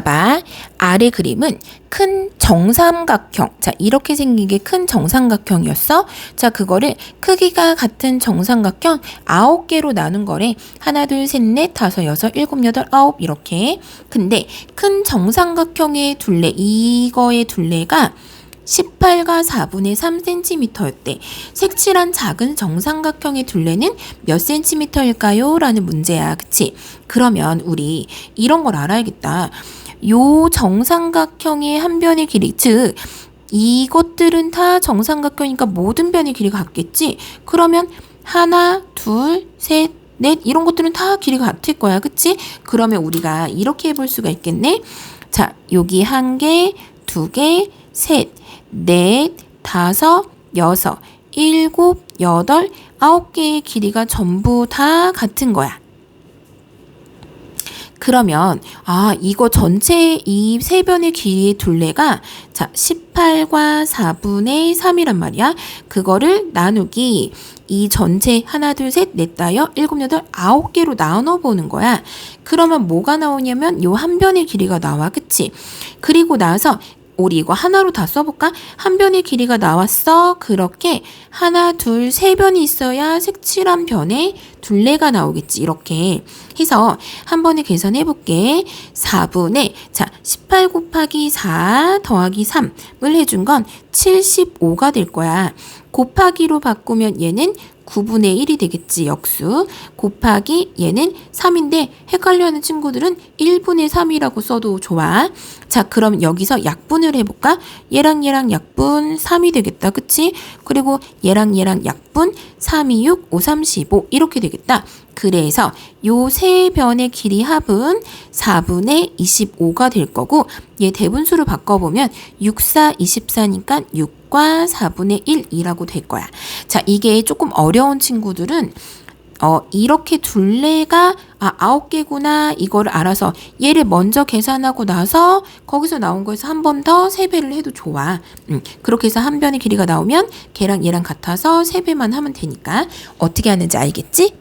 봐봐. 아래 그림은 큰 정삼각형. 자, 이렇게 생긴 게 큰 정삼각형이었어. 자, 그거를 크기가 같은 정삼각형 아홉 개로 나눈 거래. 하나, 둘, 셋, 넷, 다섯, 여섯, 일곱, 여덟, 아홉 이렇게. 근데 큰 정삼각형의 둘레, 이거의 둘레가 18과 4분의 3cm였대. 색칠한 작은 정삼각형의 둘레는 몇 cm일까요? 라는 문제야. 그치? 그러면 우리 이런 걸 알아야겠다. 요 정삼각형의 한 변의 길이, 즉, 이것들은 다 정삼각형이니까 모든 변의 길이가 같겠지? 그러면 하나, 둘, 셋, 넷, 이런 것들은 다 길이가 같을 거야. 그치? 그러면 우리가 이렇게 해볼 수가 있겠네? 자, 여기 한 개, 두 개, 셋, 넷, 다섯, 여섯, 일곱, 여덟, 아홉 개의 길이가 전부 다 같은 거야. 그러면 아 이거 전체 이 세 변의 길이의 둘레가 자 18과 4분의 3이란 말이야. 그거를 나누기 이 전체 하나 둘 셋 넷 다여 일곱 여덟 아홉 개로 나눠 보는 거야. 그러면 뭐가 나오냐면 요 한 변의 길이가 나와, 그치? 그리고 나서 우리 이거 하나로 다 써볼까? 한 변의 길이가 나왔어. 그렇게 하나, 둘, 세 변이 있어야 색칠한 변에 둘레가 나오겠지. 이렇게 해서 한 번에 계산해 볼게. 4분의 자, 18 곱하기 4 더하기 3을 해준 건 75가 될 거야. 곱하기로 바꾸면 얘는 9분의 1이 되겠지, 역수. 곱하기 얘는 3인데 헷갈려하는 친구들은 1분의 3이라고 써도 좋아. 자, 그럼 여기서 약분을 해볼까? 얘랑 얘랑 약분 3이 되겠다, 그치? 그리고 얘랑 얘랑 약분 3, 2, 6, 5, 3, 15 이렇게 되겠다. 그래서 요 세 변의 길이 합은 4분의 25가 될 거고 얘 대분수를 바꿔보면 6, 4, 24니까 6과 4분의 1이라고 될 거야. 자, 이게 조금 어려운 친구들은 어, 이렇게 둘레가 아, 아홉 개구나 이거를 알아서 얘를 먼저 계산하고 나서 거기서 나온 거에서 한 번 더 세 배를 해도 좋아. 음, 그렇게 해서 한 변의 길이가 나오면 걔랑 얘랑 같아서 세 배만 하면 되니까 어떻게 하는지 알겠지?